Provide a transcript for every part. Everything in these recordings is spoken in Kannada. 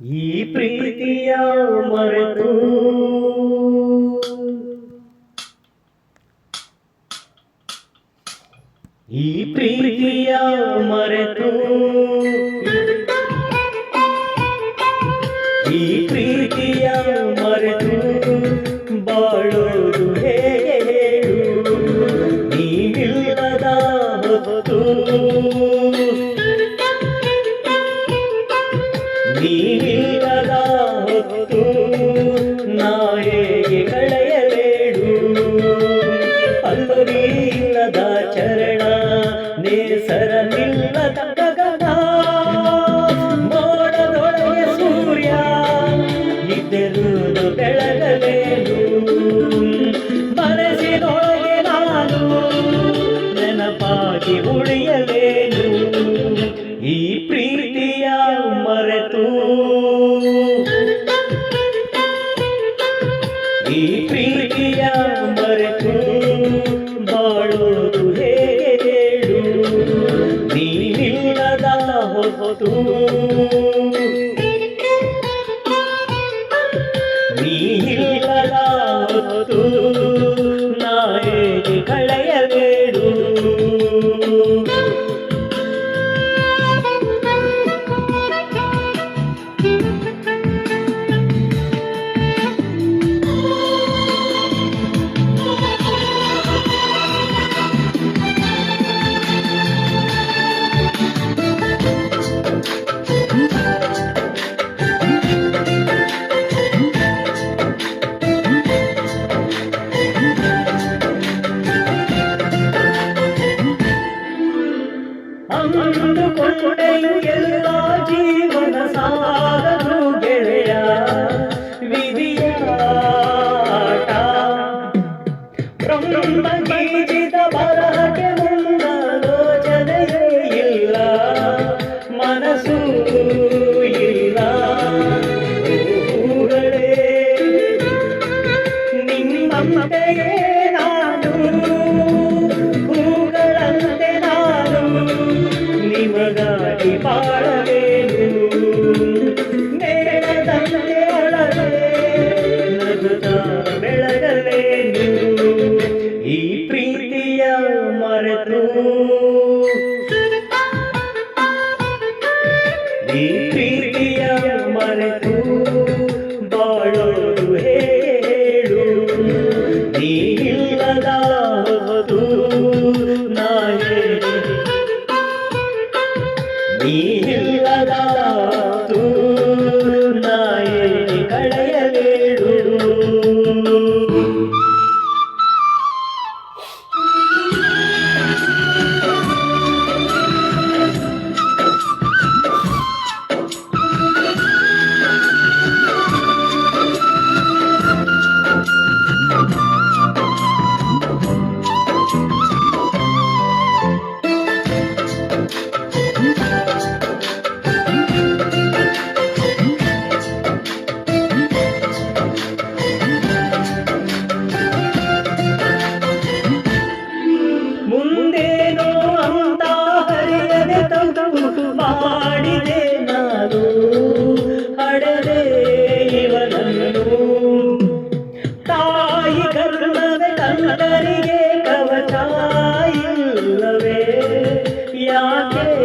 ಈ ಪ್ರೀತಿಯ ಮರೆತು ಈ ಪ್ರೀತಿಯ ಮರೆತು ನೆನಪಾಗಿ ಉಳಿಯಲೇನು? ಈ ಪ್ರೀತಿಯ ಮರೆತು? ಈ ಪ್ರೀತಿಯ ಮರೆತು ಬಾಳೋದು ಹೇಳು? ನೀನಿಲ್ಲದ ಹೊತ್ತು? ಇಲ್ಲದ ಹೊತ್ತು? ನಾ ಹೇಗೆ ಗೀಜಿದ ಬರಹಕ್ಕೆ ಮುಂದಾಲೋಚನೆಯೇ ಇಲ್ಲ. ಮನಸ್ಸು ಇಲ್ಲ. ಹೂಗಳೇ ನಿಮ್ಮಂತೆಯೇ ನಾನು. ಹೂಗಳಂತೆ ನಾನು ನಿಮಗಾಗಿ ಈ ಪ್ರೀತಿಯ ಮರೆತು ಬಾಳೋದು ಹೇಳು ಹೊತ್ತು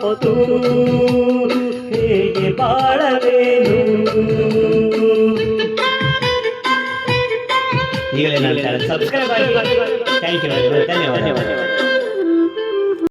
ಹೊತ್ತು ಹೇಗೆ ಬಾಳವೇನು ಈಗಲೇ ನಾನು ಸಬ್ಸ್ಕ್ರೈಬ್ ಆಗಿ ಥ್ಯಾಂಕ್ ಯು ಧನ್ಯವಾದ